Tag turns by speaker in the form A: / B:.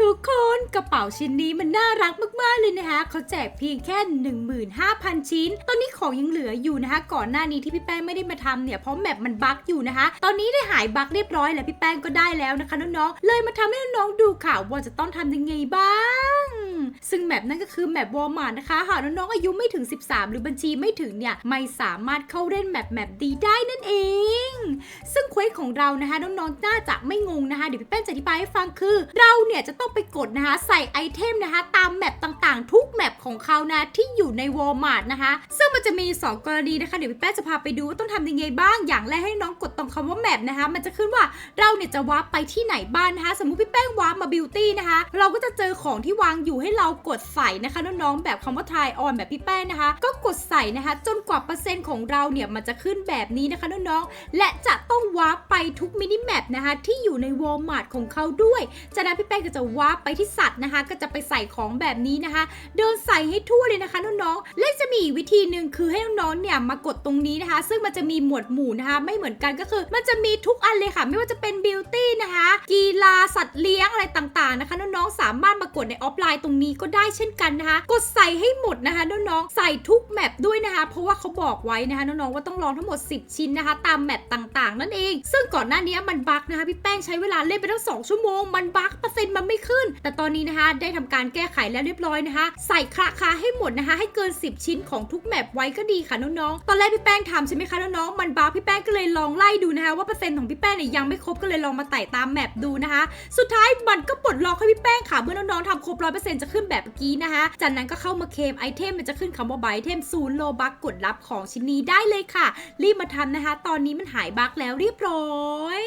A: ทุกคนกระเป๋าชิ้นนี้มันน่ารักมากๆเลยนะคะเขาแจกเพียงแค่ 15,000 ชิ้น ตอนนี้ของยังเหลืออยู่นะคะ ก่อนหน้านี้ที่พี่แป้งไม่ได้มาทำเนี่ยเพราะแมปมันบั๊กอยู่นะคะ ตอนนี้ได้หายบั๊กเรียบร้อยแล้วพี่แป้งก็ได้แล้วนะคะน้องๆเลยมาทำให้น้องๆดูค่ะว่าจะต้องทำยังไงบ้าง ซึ่งแมปนั่นก็คือแมปวอลมาร์นะคะ หากน้องๆอายุไม่ถึง 13 หรือบัญชีไม่ถึงเนี่ย ไม่สามารถเข้าเล่นแมปแมปดีได้นั่นเอง ซึ่งเควสของเรานะคะน้องๆน่าจะไม่งงนะคะ เดี๋ยวพี่แป้งจะอธิบายให้ฟังคือ เราเนี่ยจะต้องไปกดนะคะใส่ไอเทมนะคะตามแมปต่างๆ ทุกแมปของเขานะที่อยู่ใน Walmart นะคะ ซึ่งมันจะมี 2 กรณีนะคะ เดี๋ยวพี่แป้งจะพาไปดูว่าต้องทำยังไงบ้าง อย่างแรกให้น้องกดตรงคำว่าแมปนะคะ มันจะขึ้นว่าเราเนี่ยจะวาร์ปไปที่ไหนบ้างนะคะ สมมุติพี่แป้งวาร์ปมาบิวตี้นะคะ เราก็จะเจอของที่วางอยู่ให้เรากดใส่นะคะน้องๆแบบคำว่า try on แบบพี่แป้งนะคะ ก็กดใส่นะคะ จนกว่าเปอร์เซ็นต์ของเราเนี่ยมันจะขึ้นแบบนี้นะคะน้องๆและจะต้องวาร์ปไปทุกมินิแมปนะคะที่อยู่ใน Walmart ของเขาด้วยจากนั้นพี่แป้งก็จะวาร์ปไปที่สัตว์นะคะ ก็จะไปใส่ของแบบนี้นะคะ เดินใส่ให้ทั่วเลยนะคะน้องๆและจะมีอีกวิธีหนึ่งคือให้น้องๆเนี่ยมากดตรงนี้นะคะ ซึ่งมันจะมีหมวดหมู่นะคะ ไม่เหมือนกันก็คือ มันจะมีทุกอันเลยค่ะ ไม่ว่าจะเป็นบิวตี้ นะคะ กีฬาสัตว์เลี้ยงอะไรต่างๆนะคะ น้องๆสามารถมากดในออฟไลน์ตรงนี้ก็ได้เช่นกันนะคะ กดใส่ให้หมดนะคะ น้องๆใส่ทุกแมปด้วยนะคะ เพราะว่าเขาบอกไว้นะคะน้องๆว่าต้องลองทั้งหมด 10 ชิ้นนะคะ ตามแมปต่างๆ นั่นเอง ซึ่งก่อนหน้านี้มันบั๊กนะคะพี่แป้งใช้เวลาเล่นไปตั้ง2ชั่วโมงมันบั๊กเปอร์เซ็นต์มันไม่ขึ้น แต่ตอนนี้นะคะ ได้ทำการแก้ไขแล้วเรียบร้อยนะคะ ใส่คราคาให้หมดนะคะ ให้เกิน 10 ชิ้นของทุกแมปไว้ก็ดีค่ะน้องๆตอนแรกพี่แป้งทำใช่ไหมคะน้องๆมันบั๊กพี่แป้งก็เลยลองไล่ดูนะคะว่าเปอร์เซ็นต์ของพี่แป้งเนี่ยยังไม่ครบก็เลยลองมาไต่ตามแมปดูนะคะ สุดท้ายมันก็ปลดล็อกให้พี่แป้งค่ะ เมื่อน้องๆทำครบร้อยเปอร์เซ็นต์จะขึ้นแบบเมื่อกี้นะคะ จากนั้นก็เข้ามาเคมไอเทมมันจะขึ้นคำว่าไบเทมศูนย์โลบักกดรับของชิ้นนี้ได้เลยค่ะ รีบมาทำนะคะ ตอนนี้มันหายบักแล้วเรียบร้อย